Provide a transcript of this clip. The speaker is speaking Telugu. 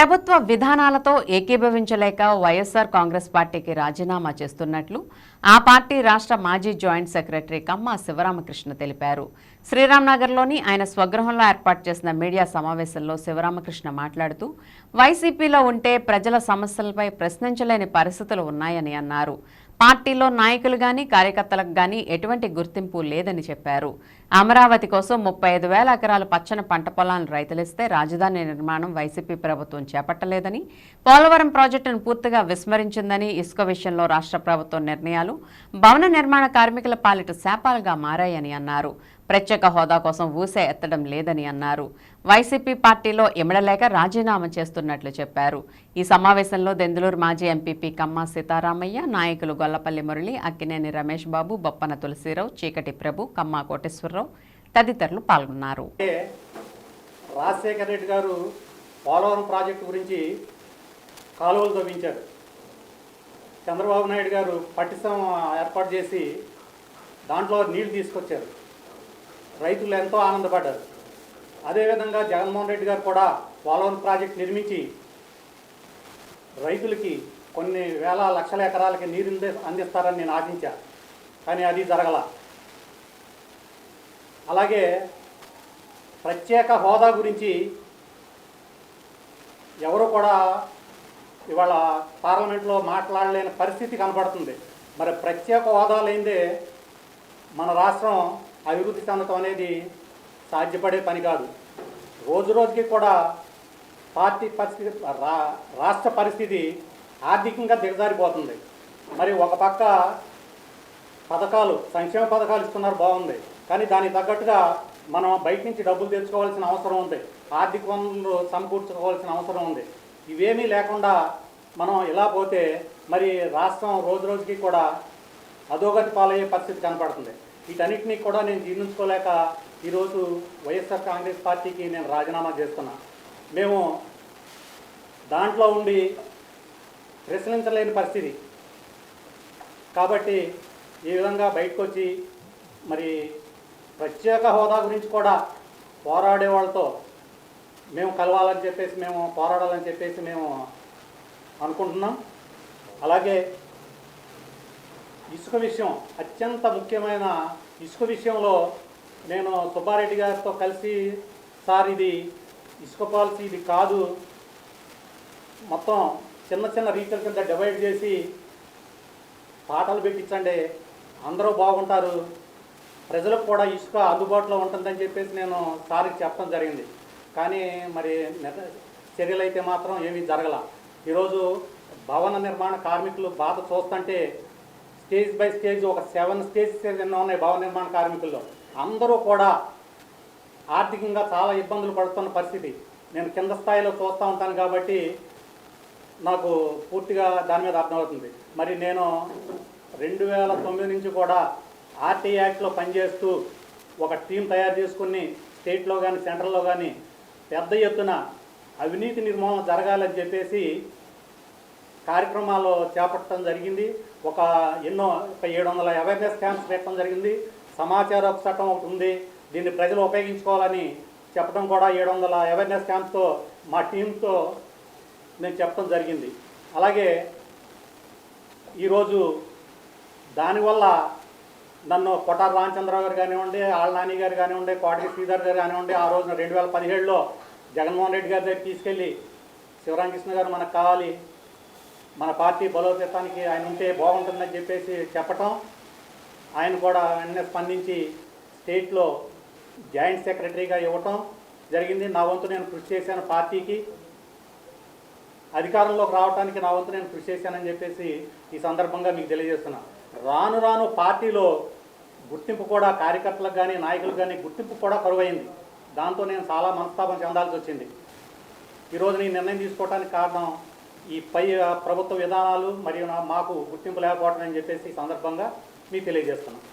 ప్రభుత్వ విధానాలతో ఏకీభవించలేక వైఎస్ఆర్ కాంగ్రెస్ పార్టీకి రాజీనామా చేస్తున్నట్లు ఆ పార్టీ రాష్ట్ర మాజీ జాయింట్ సెక్రటరీ కమ్మా శివరామకృష్ణ తెలిపారు. శ్రీరాంనగర్లోని ఆయన స్వగృహంలో ఏర్పాటు చేసిన మీడియా సమావేశంలో శివరామకృష్ణ మాట్లాడుతూ వైసీపీలో ఉంటే ప్రజల సమస్యలపై ప్రశ్నించలేని పరిస్థితులు ఉన్నాయని అన్నారు. పార్టీలో నాయకులు గాని కార్యకర్తలకు గాని ఎటువంటి గుర్తింపు లేదని చెప్పారు. అమరావతి కోసం ముప్పై ఐదు వేల ఎకరాలు పచ్చని పంట పొలాలను రైతులిస్తే రాజధాని నిర్మాణం వైసీపీ ప్రభుత్వం చేపట్టలేదని పోలవరం ప్రాజెక్టును పూర్తిగా విస్మరించిందని ఇసుక విషయంలో రాష్ట్ర ప్రభుత్వం నిర్ణయాలు భవన నిర్మాణ కార్మికుల పాలిట శాపాలుగా మారాయని అన్నారు. ప్రత్యేక హోదా కోసం ఊసే ఎత్తడం లేదని అన్నారు. వైసీపీ పార్టీలో ఎమడలేక రాజీనామా చేస్తున్నట్లు చెప్పారు. ఈ సమావేశంలో దెందులూరు మాజీ ఎంపీపీ కమ్మా సీతారామయ్య నాయకులు గొల్లపల్లి మురళి అక్కినేని రమేష్ బాబు బొప్పన తులసిరావు చీకటి ప్రభు కమ్మా కోటేశ్వరరావు తదితరులు పాల్గొన్నారు. రాజశేఖర్ రాజశేఖర రెడ్డి గారు పోలవరం ప్రాజెక్టు గురించి కాలువలు తవ్వించారు. చంద్రబాబు నాయుడు గారు పట్టిసం ఏర్పాటు చేసి దాంట్లో నీళ్ళు తీసుకొచ్చారు. రైతులు ఎంతో ఆనందపడ్డారు. అదేవిధంగా జగన్మోహన్ రెడ్డి గారు కూడా పోలవరం ప్రాజెక్ట్ నిర్మించి రైతులకి కొన్ని వేల లక్షల ఎకరాలకి నీరు అందిస్తారని నేను ఆశించా. కానీ అది జరగల. అలాగే ప్రత్యేక హోదా గురించి ఎవరు కూడా ఇవాళ పార్లమెంట్లో మాట్లాడలేని పరిస్థితి కనపడుతుంది. మరి ప్రత్యేక హోదా లేనిదే మన రాష్ట్రం అభివృద్ధి చెందటం అనేది సాధ్యపడే పని కాదు. రోజు రోజుకి కూడా పార్టీ పరిస్థితి రా రాష్ట్ర పరిస్థితి ఆర్థికంగా దిగజారిపోతుంది. మరి ఒక పక్క పథకాలు సంక్షేమ పథకాలు ఇస్తున్నారు బాగుంది. కానీ దానికి తగ్గట్టుగా మనం బయట నుంచి డబ్బులు తెచ్చుకోవాల్సిన అవసరం ఉంది. ఆర్థిక వనరులు సమకూర్చుకోవాల్సిన అవసరం ఉంది. ఇవేమీ లేకుండా మనం ఇలా పోతే మరి రాష్ట్రం రోజు రోజుకి కూడా అధోగతి పాలయ్యే పరిస్థితి కనపడుతుంది. వీటన్నిటినీ కూడా నేను జీర్ణించుకోలేక ఈరోజు వైఎస్ఆర్ కాంగ్రెస్ పార్టీకి నేను రాజీనామా చేస్తున్నా. మేము దాంట్లో ఉండి ప్రశ్నించలేని పరిస్థితి. కాబట్టి ఈ విధంగా బయటకు వచ్చి మరి ప్రత్యేక హోదా గురించి కూడా పోరాడే వాళ్ళతో మేము కలవాలని చెప్పేసి మేము పోరాడాలని చెప్పేసి మేము అనుకుంటున్నాం. అలాగే ఇసుక విషయం అత్యంత ముఖ్యమైన ఇసుక విషయంలో నేను సుబ్బారెడ్డి గారితో కలిసి సార్ ఇది ఇసుక పాలసీ ఇది కాదు. మొత్తం చిన్న చిన్న రీతుల కింద డివైడ్ చేసి పాటలు పెట్టించండి. అందరూ బాగుంటారు. ప్రజలకు కూడా ఇసుక అందుబాటులో ఉంటుందని చెప్పేసి నేను సార్కి చెప్పడం జరిగింది. కానీ మరి చర్యలు అయితే మాత్రం ఏమీ జరగల. ఈరోజు భవన నిర్మాణ కార్మికులు బాధ చూస్తుంటే స్టేజ్ బై స్టేజ్ ఒక సెవెన్ స్టేజెస్ ఎన్నో ఉన్నాయి భవన నిర్మాణ కార్మికుల్లో. అందరూ కూడా ఆర్థికంగా చాలా ఇబ్బందులు పడుతున్న పరిస్థితి. నేను కింద స్థాయిలో చూస్తూ ఉంటాను కాబట్టి నాకు పూర్తిగా దాని మీద అర్థమవుతుంది. మరి నేను రెండు వేల తొమ్మిది నుంచి కూడా ఆర్టీ యాక్ట్లో పనిచేస్తూ ఒక టీం తయారు చేసుకుని స్టేట్లో కానీ సెంట్రల్లో కానీ పెద్ద ఎత్తున అవినీతి నిర్మూలన జరగాలని చెప్పేసి కార్యక్రమాలు చేపట్టడం జరిగింది. ఒక ఎన్నో ఒక ఏడు వందల అవేర్నెస్ క్యాంప్స్ పెట్టడం జరిగింది. సమాచార చట్టం ఒకటి ఉంది. దీన్ని ప్రజలు ఉపయోగించుకోవాలని చెప్పడం కూడా ఏడు వందల అవేర్నెస్ క్యాంప్తో మా టీంతో నేను చెప్పడం జరిగింది. అలాగే ఈరోజు దానివల్ల నన్ను కొట్టారు రామచంద్రరావు గారు కానివ్వండి ఆళ్ళ నాని గారు కానివ్వండి కోటకి శ్రీధర్ గారు కానివ్వండి ఆ రోజున రెండు వేల పదిహేడులో జగన్మోహన్ రెడ్డి గారి దగ్గర తీసుకెళ్ళి శివరామకృష్ణ గారు మనకు కావాలి మన పార్టీ బలోపేతానికి ఆయన ఉంటే బాగుంటుందని చెప్పేసి చెప్పటం ఆయన కూడా వెంటనే స్పందించి స్టేట్లో జాయింట్ సెక్రటరీగా ఇవ్వటం జరిగింది. నా వంతు నేను కృషి చేశాను పార్టీకి. అధికారంలోకి రావడానికి నా వంతు నేను కృషి చేశానని చెప్పేసి ఈ సందర్భంగా మీకు తెలియజేస్తున్నా. రాను రాను పార్టీలో గుర్తింపు కూడా కార్యకర్తలకు కానీ నాయకులకు కానీ గుర్తింపు కూడా కరువైంది. దాంతో నేను చాలా మనస్తాపం చెందాల్సి వచ్చింది. ఈరోజు నేను నిర్ణయం తీసుకోవడానికి కారణం ఈ పై ప్రభుత్వ విధానాలు మరియు నా- మాకు గుర్తింపు లేకపోవడం అని చెప్పేసి ఈ సందర్భంగా మీకు తెలియజేస్తున్నాను